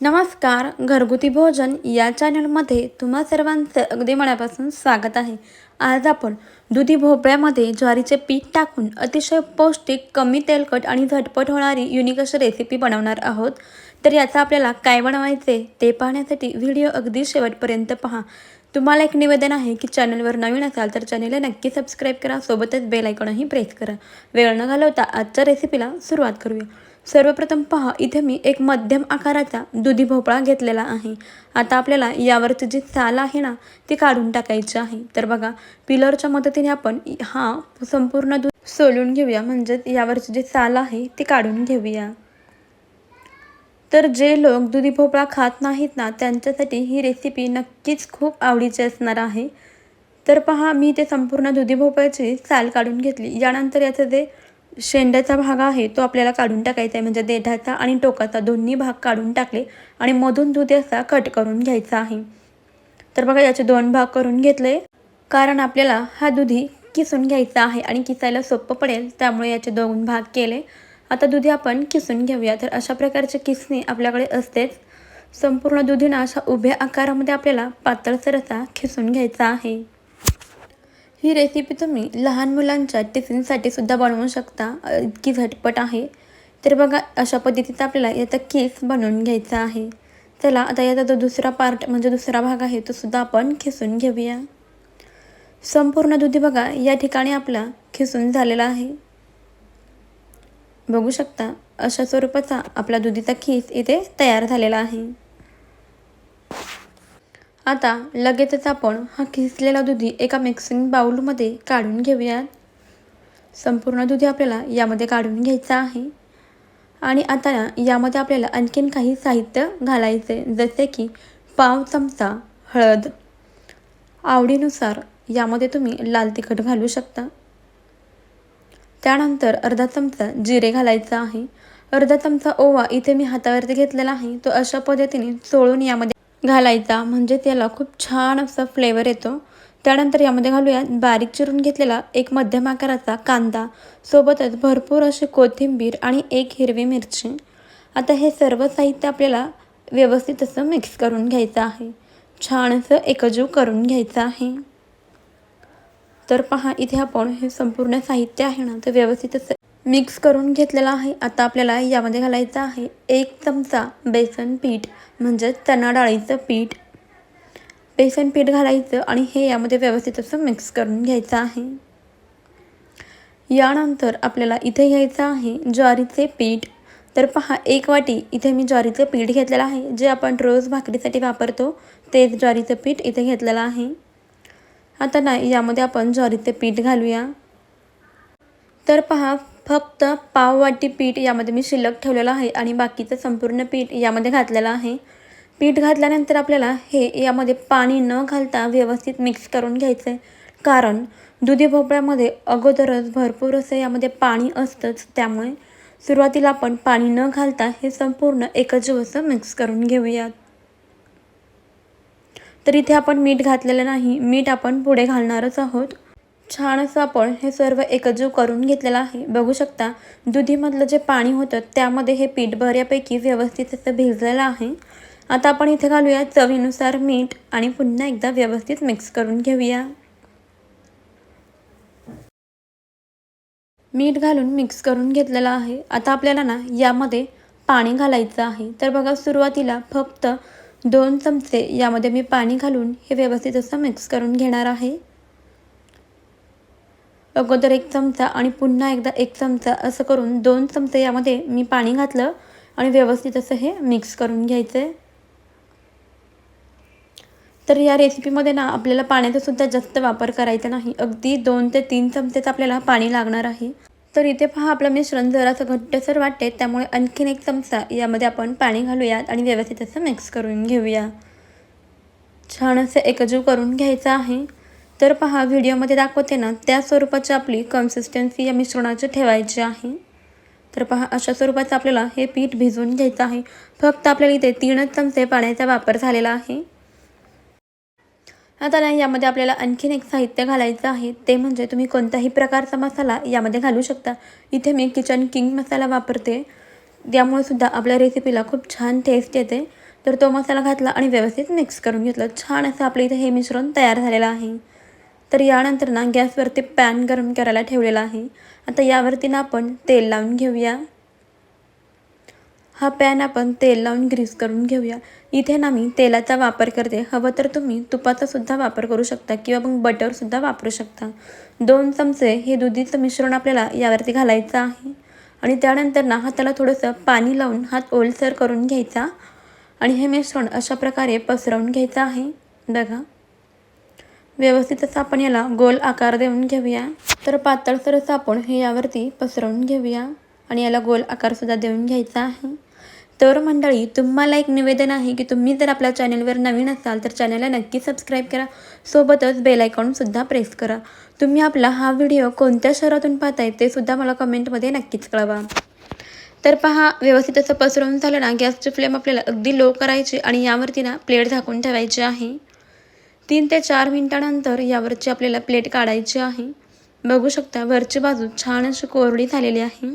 नमस्कार घरगुती भोजन या चॅनलमध्ये तुम्हा सर्वांचं अगदी मनापासून स्वागत आहे. आज आपण दुधी भोपळ्यामध्ये ज्वारीचे पीठ टाकून अतिशय पौष्टिक कमी तेलकट आणि झटपट होणारी युनिक अशी रेसिपी बनवणार आहोत. तर याचा आपल्याला काय बनवायचे ते पाहण्यासाठी व्हिडिओ अगदी शेवटपर्यंत पहा. तुम्हाला एक निवेदन आहे की चॅनलवर नवीन असाल तर चॅनलला नक्की सबस्क्राईब करा सोबतच बेल आयकॉनही प्रेस करा. वेळ न घालवता आजच्या रेसिपीला सुरुवात करूया. सर्वप्रथम पहा इथे मी एक मध्यम आकाराचा दुधी भोपळा घेतलेला आहे. आता आपल्याला यावरची जी साल आहे ना ती काढून टाकायची आहे. तर बघा पिलरच्या मदतीने आपण हा संपूर्ण दूध सोलून घेऊया. म्हणजेच यावरची जी साल आहे ती काढून घेऊया. तर जे लोक दुधी भोपळा खात नाहीत ना त्यांच्यासाठी ही रेसिपी नक्कीच खूप आवडीची असणार आहे. तर पहा मी ते संपूर्ण दुधी भोपळ्याची साल काढून घेतली. यानंतर याचं जे शेंड्याचा भाग आहे तो आपल्याला काढून टाकायचा आहे. म्हणजे देठाचा आणि टोकाचा दोन्ही भाग काढून टाकले आणि मधून दूध असा कट करून घ्यायचा आहे. तर बघा याचे दोन भाग करून घेतले. कारण आपल्याला हा दुधी किसून घ्यायचा आहे आणि किसायला सोपं पडेल त्यामुळे याचे दोन भाग केले. आता दुधी आपण किसून घेऊया. तर अशा प्रकारचे किसणी आपल्याकडे असतेच. संपूर्ण दुधीनं अशा उभ्या आकारामध्ये आपल्याला पातळसर असा खिसून घ्यायचा आहे. ही रेसिपी तुम्ही लहान मुलांच्या टिफिनसाठी सुद्धा बनवू शकता. इतकी झटपट आहे. तर बघा अशा पद्धतीचा आपल्याला याचा केस बनवून घ्यायचा आहे. चला आता याचा जो दुसरा पार्ट म्हणजे दुसरा भाग आहे तो सुद्धा आपण खिसून घेऊया. संपूर्ण दुधी बघा या ठिकाणी आपला खिसून झालेला आहे. बघू शकता अशा स्वरूपाचा आपला दुधीचा खीस इथे तयार झालेला आहे. आता लगेचच आपण हा खिसलेला दुधी एका मिक्सिंग बाउलमध्ये काढून घेऊयात. संपूर्ण दुधी आपल्याला यामध्ये काढून घ्यायचा आहे. आणि आता यामध्ये आपल्याला आणखीन काही साहित्य घालायचे जसे की पाव चमचा हळद. आवडीनुसार यामध्ये तुम्ही लाल तिखट घालू शकता. त्यानंतर अर्धा चमचा जिरे घालायचा आहे. अर्धा चमचा ओवा इथे मी हातावरती घेतलेला आहे. तो अशा पद्धतीने चोळून यामध्ये घालायचा. म्हणजे त्याला खूप छान असा फ्लेवर येतो. त्यानंतर यामध्ये घालूया बारीक चिरून घेतलेला एक मध्यम आकाराचा कांदा. सोबतच भरपूर अशी कोथिंबीर आणि एक हिरवी मिरची. आता हे सर्व साहित्य आपल्याला व्यवस्थित असं मिक्स करून घ्यायचं आहे. छान असं एकजीव करून घ्यायचं आहे. तर पहा इथे आपण हे संपूर्ण साहित्य आहे ना तर व्यवस्थित असं मिक्स करून घेतलेलं आहे. आता आपल्याला यामध्ये घालायचं आहे एक चमचा बेसन पीठ म्हणजे चणा डाळीचं पीठ. बेसन पीठ घालायचं आणि हे यामध्ये व्यवस्थित असं मिक्स करून घ्यायचं आहे. यानंतर आपल्याला इथे घ्यायचं आहे ज्वारीचे पीठ. तर पहा एक वाटी इथे मी ज्वारीचं पीठ घेतलेलं आहे. जे आपण रोज भाकरीसाठी वापरतो तेच ज्वारीचं पीठ इथे घेतलेलं आहे. आता ना यामध्ये आपण ज्वारीचे पीठ घालूया. तर पहा फक्त पाववाटी पीठ यामध्ये मी शिल्लक ठेवलेलं आहे आणि बाकीचं संपूर्ण पीठ यामध्ये घातलेलं आहे. पीठ घातल्यानंतर आपल्याला हे यामध्ये पाणी न घालता व्यवस्थित मिक्स करून घ्यायचं आहे कारण दुधी भोपळ्यामध्ये अगोदरच भरपूर असं यामध्ये पाणी असतंच त्यामुळे सुरुवातीला आपण पाणी न घालता हे संपूर्ण एकजीव असं मिक्स करून घेऊयात. तर इथे आपण मीठ घातलेलं नाही मीठ आपण पुढे घालणारच आहोत. छान असं आपण हे सर्व एकजीव करून घेतलेलं आहे. बघू शकता दुधीमधलं जे पाणी होतं त्यामध्ये हे पीठ बऱ्यापैकी व्यवस्थित असं भिजलेलं आहे. आता आपण इथे घालूया चवीनुसार मीठ आणि पुन्हा एकदा व्यवस्थित मिक्स करून घेऊया. मीठ घालून मिक्स करून घेतलेलं आहे. आता आपल्याला ना यामध्ये पाणी घालायचं आहे. तर बघा सुरुवातीला फक्त दोन चमचे यामध्ये मी पाणी घालून हे व्यवस्थित असं मिक्स करून घेणार आहे. अगोदर एक चमचा आणि पुन्हा एकदा एक चमचा असं करून दोन चमचे यामध्ये मी पाणी घातलं आणि व्यवस्थित असं हे मिक्स करून घ्यायचं. आहे तर या रेसिपीमध्ये ना आपल्याला पाण्याचा सुद्धा जास्त वापर करायचा नाही. अगदी दोन ते तीन चमचेच आपल्याला पाणी लागणार आहे. तर इथे पहा आपलं मिश्रण जरासं घट्टसर वाटते. त्यामुळे आणखीन एक चमचा यामध्ये आपण पाणी घालूयात आणि व्यवस्थित असं मिक्स करून घेऊया. छान असं एकजीव करून घ्यायचं आहे. तर पहा व्हिडिओमध्ये दाखवते ना त्या स्वरूपाची आपली कन्सिस्टन्सी या मिश्रणाची ठेवायची आहे. तर पहा अशा स्वरूपाचं आपल्याला हे पीठ भिजवून घ्यायचं आहे. फक्त आपल्याला इथे तीनच चमचे पाण्याचा वापर झालेला आहे. आता ना यामध्ये आपल्याला आणखीन एक साहित्य घालायचं आहे. ते म्हणजे तुम्ही कोणत्याही प्रकारचा मसाला यामध्ये घालू शकता. इथे मी किचन किंग मसाला वापरते. त्यामुळे सुद्धा आपल्या रेसिपीला खूप छान टेस्ट येते. तर तो मसाला घातला आणि व्यवस्थित मिक्स करून घेतलं. छान असं आपलं इथे हे मिश्रण तयार झालेलं आहे. तर यानंतर ना गॅसवरती पॅन गरम करायला ठेवलेला आहे. आता यावरती ना आपण तेल लावून घेऊया. हा पॅन आपण तेल लावून ग्रीस करून घेऊया. इथे ना मी तेलाचा वापर करते. हवं तर तुम्ही तुपाचासुद्धा वापर करू शकता किंवा मग बटरसुद्धा वापरू शकता. दोन चमचे हे दुधीचं मिश्रण आपल्याला यावरती घालायचं आहे. आणि त्यानंतर ना हाताला थोडंसं पाणी लावून हात ओलसर करून घ्यायचा. आणि हे मिश्रण अशा प्रकारे पसरवून घ्यायचं आहे. बघा. व्यवस्थित असं आपण याला गोल आकार देऊन घेऊया. तर पातळसर असं आपण हे यावरती पसरवून घेऊया. आणि याला गोल आकारसुद्धा देऊन घ्यायचा आहे. तर मंडळी तुम्हाला एक निवेदन आहे की तुम्ही जर आपल्या चॅनलवर नवीन असाल तर चॅनलला नक्की सबस्क्राईब करा. सोबतच बेल आयकॉनसुद्धा प्रेस करा. तुम्ही आपला हा व्हिडिओ कोणत्या शहरातून पाहताय ते सुद्धा मला कमेंटमध्ये नक्कीच कळवा. तर पहा व्यवस्थित असं पसरवून झालं ना गॅसची फ्लेम आपल्याला अगदी लो करायची आणि यावरती ना प्लेट झाकून ठेवायची आहे. तीन ते चार मिनिटानंतर यावरची आपल्याला प्लेट काढायची आहे. बघू शकता वरची बाजू छान अशी कोरडी झालेली आहे.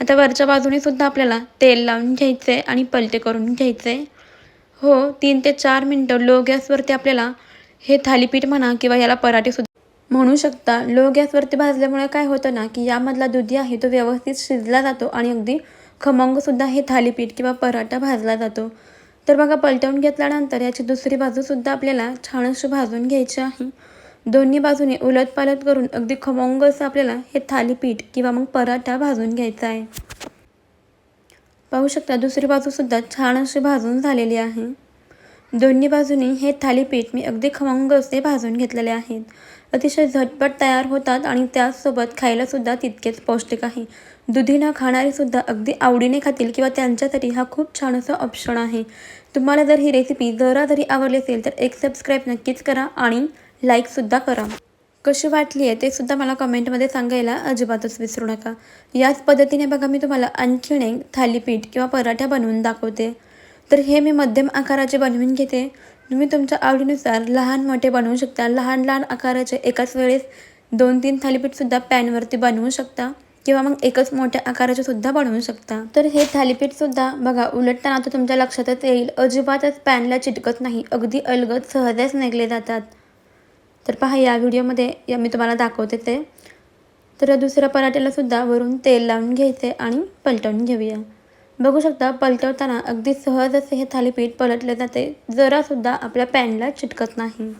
आता वरच्या बाजूने सुद्धा आपल्याला तेल लावून घ्यायचं आहे आणि पलटे करून घ्यायचे. हो तीन ते चार मिनटं लो गॅसवरती आपल्याला हे थालीपीठ म्हणा किंवा याला पराठे सुद्धा म्हणू शकता लो गॅसवरती भाजल्यामुळे काय होतं ना की यामधला दुधी आहे तो व्यवस्थित शिजला जातो आणि अगदी खमंगसुद्धा हे थालीपीठ किंवा पराठा भाजला जातो. तर बघा पलटवून घेतल्यानंतर याची दुसरी बाजूसुद्धा आपल्याला छान अशी भाजून घ्यायची आहे. दोन्ही बाजूने उलटपालट करून अगदी खमंग असं आपल्याला हे थालीपीठ किंवा मग पराठा भाजून घ्यायचा आहे. पाहू शकता दुसरी बाजूसुद्धा छान अशी भाजून झालेली आहे. दोन्ही बाजूनी हे थालीपीठ मी अगदी खमंग असे भाजून घेतलेले आहेत. अतिशय झटपट तयार होतात आणि त्याचसोबत खायलासुद्धा तितकेच पौष्टिक आहे. दुधी न खाणारेसुद्धा अगदी आवडीने खातील किंवा त्यांच्यासाठी हा खूप छान असा ऑप्शन आहे. तुम्हाला जर ही रेसिपी जरा जरी आवडली असेल तर एक सबस्क्राईब नक्कीच करा आणि लाईकसुद्धा करा. कशी वाटली आहे ते सुद्धा मला कमेंटमध्ये सांगायला अजिबातच विसरू नका. याच पद्धतीने बघा मी तुम्हाला आणखीन एक थालीपीठ किंवा पराठ्या बनवून दाखवते. तर हे मी मध्यम आकाराचे बनवून घेते. तुम्ही तुमच्या आवडीनुसार लहान मोठे बनवू शकता. लहान लहान आकाराचे एकाच वेळेस दोन तीन थालीपीठसुद्धा पॅनवरती बनवू शकता किंवा मग एकच मोठ्या आकाराचे सुद्धा बनवू शकता. तर हे थालीपीठसुद्धा बघा उलटताना तर तुमच्या लक्षातच येईल अजिबातच पॅनला चिटकत नाही अगदी अलगद सहजच निघले जातात. तर पहा या व्हिडिओमध्ये या मी तुम्हाला दाखवते ते. तर दुसऱ्या पराठ्याला सुद्धा वरून तेल लावून घ्यायचे आणि पलटवून घेऊया. बघू शकता पलटवताना अगदी सहज असे हे थालीपीठ पलटले जाते जरासुद्धा आपल्या पॅनला चिटकत नाही.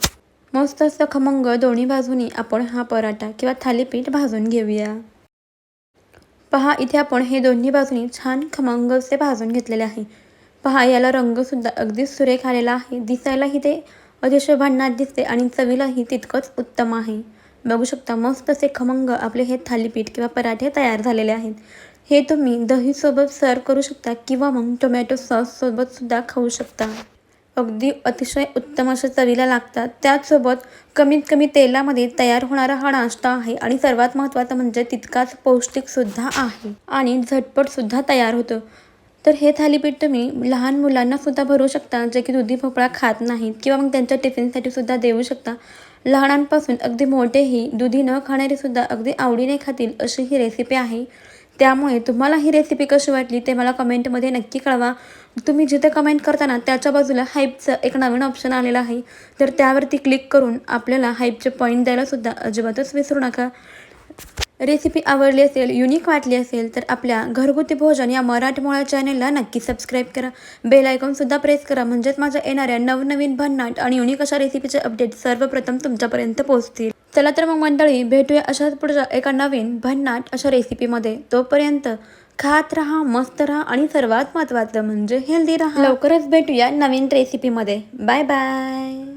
मस्त असं खमंग दोन्ही बाजूनी आपण हा पराठा किंवा थालीपीठ भाजून घेऊया. पहा इथे आपण हे दोन्ही बाजूनी छान खमंग असे भाजून घेतलेले आहे. पहा याला रंगसुद्धा अगदी सुरेख आलेला आहे. दिसायलाही ते अतिशय भांडणात दिसते आणि चवीलाही तितकंच उत्तम आहे. बघू शकता मस्त असे खमंग आपले हे थालीपीठ किंवा पराठे तयार झालेले आहेत. हे तुम्ही दहीसोबत सर्व करू शकता किंवा मग टोमॅटो सॉससोबतसुद्धा खाऊ शकता. अगदी अतिशय उत्तम अशा चवीला लागतात. त्याचसोबत कमीत कमी तेलामध्ये तयार होणारा हा नाश्ता आहे आणि सर्वात महत्त्वाचं म्हणजे तितकाच पौष्टिकसुद्धा आहे आणि झटपटसुद्धा तयार होतं. तर हे थालीपीठ तुम्ही लहान मुलांना सुद्धा भरू शकता जे की दुधी भोपळा खात नाहीत किंवा मग त्यांच्या टिफिनसाठी सुद्धा देऊ शकता. लहानांपासून अगदी मोठेही दुधी न खाणारेसुद्धा अगदी आवडीने खातील अशी ही रेसिपी आहे. त्यामुळे तुम्हाला ही रेसिपी कशी वाटली ते मला कमेंटमध्ये नक्की कळवा. तुम्ही जिथे कमेंट करताना त्याच्या बाजूला हाईपचं एक नवीन ऑप्शन आलेलं आहे तर त्यावरती क्लिक करून आपल्याला हाईपचे पॉईंट द्यायलासुद्धा अजिबातच विसरू नका. रेसिपी आवडली असेल युनिक वाटली असेल तर आपल्या घरगुती भोजन या मराठमोळा चॅनेलला नक्की सबस्क्राईब करा. बेल आयकॉनसुद्धा प्रेस करा म्हणजेच माझ्या येणाऱ्या नवनवीन भन्नाट आणि युनिक अशा रेसिपीचे अपडेट सर्वप्रथम तुमच्यापर्यंत पोहोचतील. चला तर मग मंडळी भेटूया अशाच पुढच्या एका नवीन भन्नाट अशा रेसिपीमध्ये तोपर्यंत खात राहा मस्त राहा आणि सर्वात महत्त्वाचं म्हणजे हेल्दी राहा. लवकरच भेटूया नवीन रेसिपीमध्ये बाय बाय